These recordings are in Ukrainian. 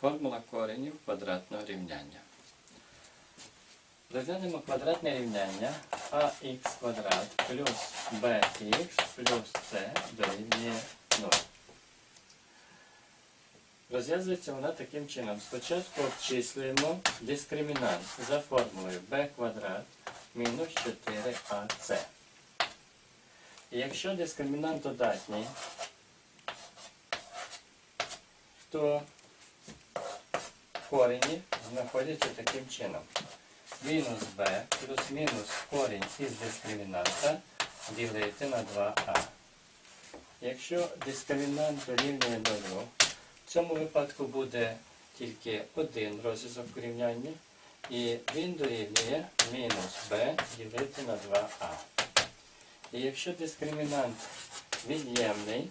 Формула коренів квадратного рівняння. Розглянемо квадратне рівняння ax квадрат плюс bx плюс c дорівнює 0. Розв'язується вона таким чином. Спочатку обчислюємо дискримінант за формулою b квадрат мінус 4ac. І якщо дискримінант додатній, то корені знаходяться таким чином. Мінус b плюс мінус корінь із дискримінанта ділити на 2а. Якщо дискримінант дорівнює 0, в цьому випадку буде тільки один розв'язок рівняння, і він дорівнює мінус b ділити на 2а. І якщо дискримінант від'ємний,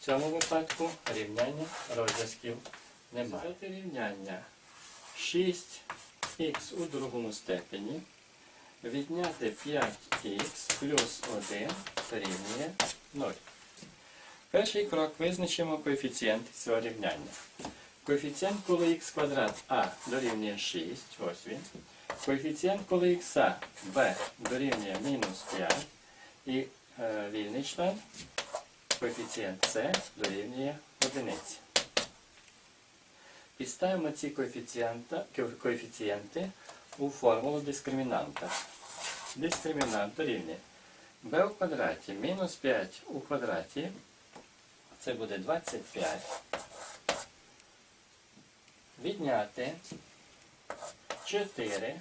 в цьому випадку рівняння розв'язків немає. Рівняння 6х у другому степені відняти 5х плюс 1 дорівнює 0. Перший крок визначимо коефіцієнти цього рівняння. Коефіцієнт, коли х квадрат а дорівнює 6, ось він. Коефіцієнт, коли х b дорівнює мінус 5 і е, вільний член, коефіцієнт c дорівнює 1. Підставимо ці коефіцієнти у формулу дискримінанта. Дискримінант дорівнює b у квадраті мінус 5 у квадраті. Це буде 25. Відняти 4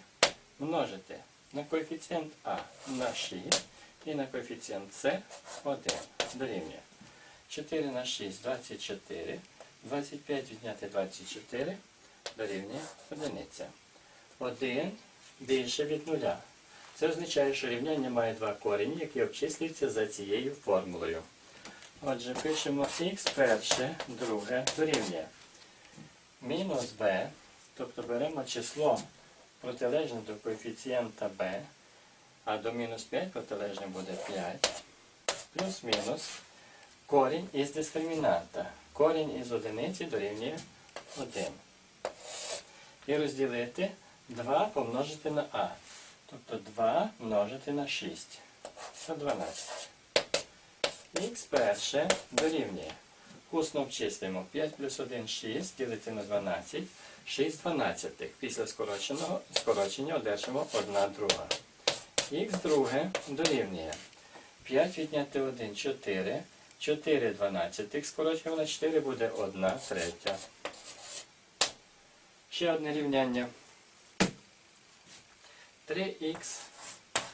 множити на коефіцієнт А на 6 і на коефіцієнт С 1 дорівнює. 4 на 6 24. 25 відняти 24 дорівнює 1. 1 більше від нуля. Це означає, що рівняння має два корені, які обчислюються за цією формулою. Отже, пишемо х перше, друге дорівнює. Мінус b, тобто беремо число протилежне до коефіцієнта b, а до мінус 5 протилежне буде 5, плюс-мінус корінь із дискримінанта. Корінь із одиниці дорівнює 1. І розділити 2 помножити на а. Тобто 2 множити на 6. Це 12. Х перше дорівнює. Усно обчислюємо 5 плюс 1 6 ділити на 12. 6 дванадцятих. Після скороченого, скорочення одержимо 1 друга. Х друге дорівнює. 5 відняти 1 4. 4 дванадцятих. Скорочуємо 4 буде 1 третя. Ще одне рівняння. 3х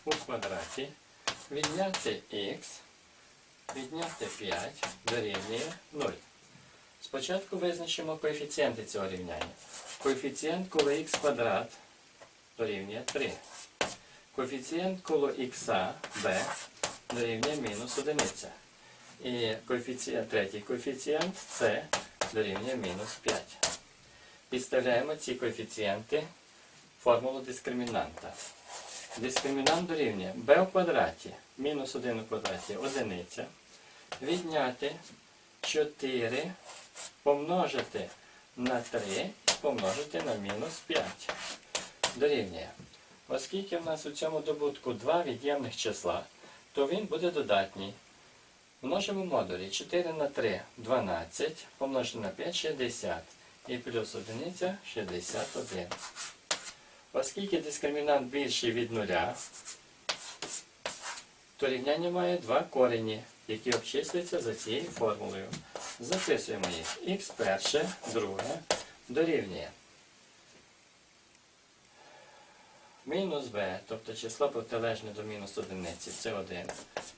у квадраті. Відняти х. Відняти 5 дорівнює 0. Спочатку визначимо коефіцієнти цього рівняння. Коефіцієнт коло х квадрат дорівнює 3. Коефіцієнт коло х b дорівнює мінус 1. І коефіцієнт, третій коефіцієнт c дорівнює мінус 5. Підставляємо ці коефіцієнти в формулу дискримінанта. Дискримінант дорівнює b у квадраті мінус 1 у квадраті одиниця. Відняти 4 помножити на 3 і помножити на мінус 5. Дорівнює. Оскільки в нас у цьому добутку два від'ємних числа, то він буде додатній. Множимо модулі 4 на 3 12, помножити на 5 60 і плюс 1 61. Оскільки дискримінант більший від нуля, то рівняння має два корені, які обчислюються за цією формулою. Записуємо їх. х перше, друге дорівнює. Мінус b, тобто число протилежне до мінус одиниці, це 1.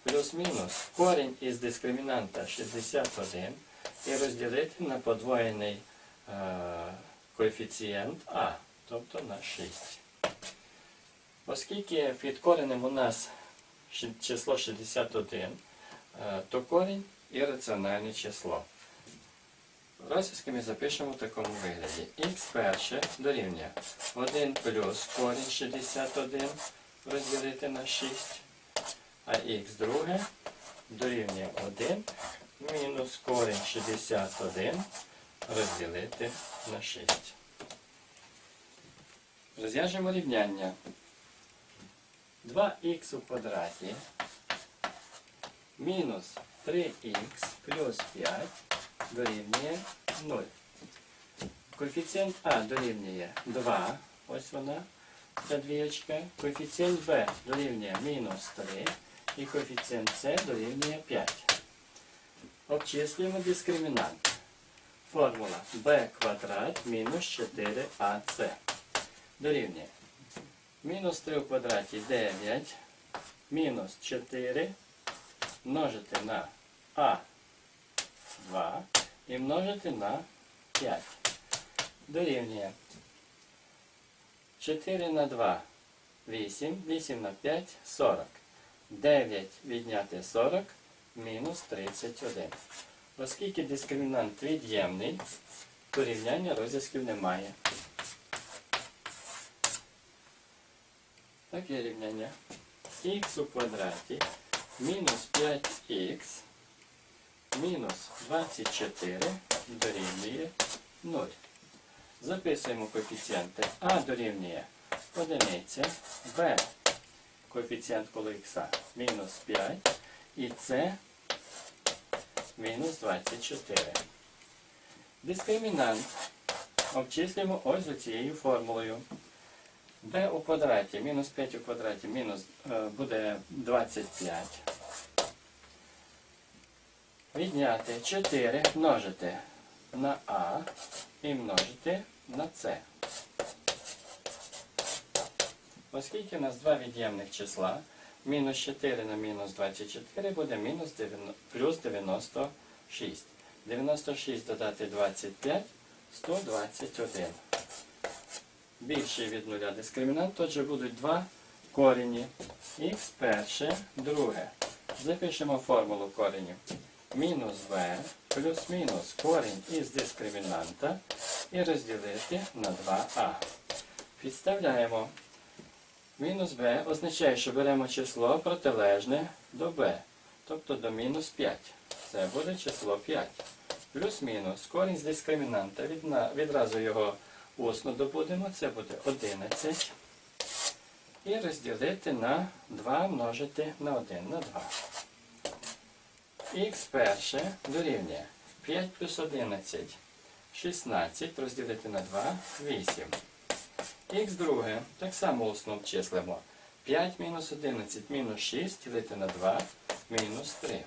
Плюс-мінус корінь із дискримінанта 61 і розділити на подвоєний е, коефіцієнт а, тобто на 6. Оскільки під коренем у нас число 61, е, то корінь ірраціональне число. Розв'язки ми запишемо в такому вигляді. х перше дорівнює 1 плюс корінь 61 розділити на 6, а х друге дорівнює 1 мінус корінь 61 розділити на 6. Розв'яжемо рівняння. 2х у квадраті мінус 3х плюс 5 дорівнює 0. Коефіцієнт А дорівнює 2. Ось вона, ця двієчка. Коефіцієнт Б дорівнює мінус 3. І коефіцієнт С дорівнює 5. Обчислюємо дискримінант. Формула b квадрат мінус 4ac дорівнює. Мінус 3 в квадраті 9, мінус 4 множити на а2 і множити на 5. Дорівнює 4 на 2 8, 8 на 5 40. 9 відняти 40 мінус 31. Оскільки дискримінант від'ємний, порівняння розв'язків немає. Таке рівняння. х у квадраті мінус 5х мінус 24 дорівнює 0. Записуємо коефіцієнти. А дорівнює 1, Б коефіцієнт коло х мінус 5 і С мінус 24. Дискримінант обчислюємо ось цією формулою. b у квадраті мінус 5 у квадраті мінус е, буде 25. Відняти 4 множити на а і множити на С. Оскільки у нас два від'ємних числа, мінус 4 на мінус 24 буде мінус 90 плюс 96. 96 додати 25 121. Більший від нуля дискримінант, отже будуть два корені. Х перше, друге. Запишемо формулу коренів. Мінус v плюс-мінус корінь із дискримінанта і розділити на 2а. Підставляємо. Мінус b означає, що беремо число протилежне до b, тобто до мінус 5. Це буде число 5. Плюс-мінус корінь з дискримінанта. Відразу його усно добудемо. Це буде 11. І розділити на 2 множити на 1 на 2. Х перше дорівнює 5 плюс 11 16 розділити на 2 8. Х друге так само усно обчислимо. 5 мінус 11 мінус 6 ділити на 2 мінус 3.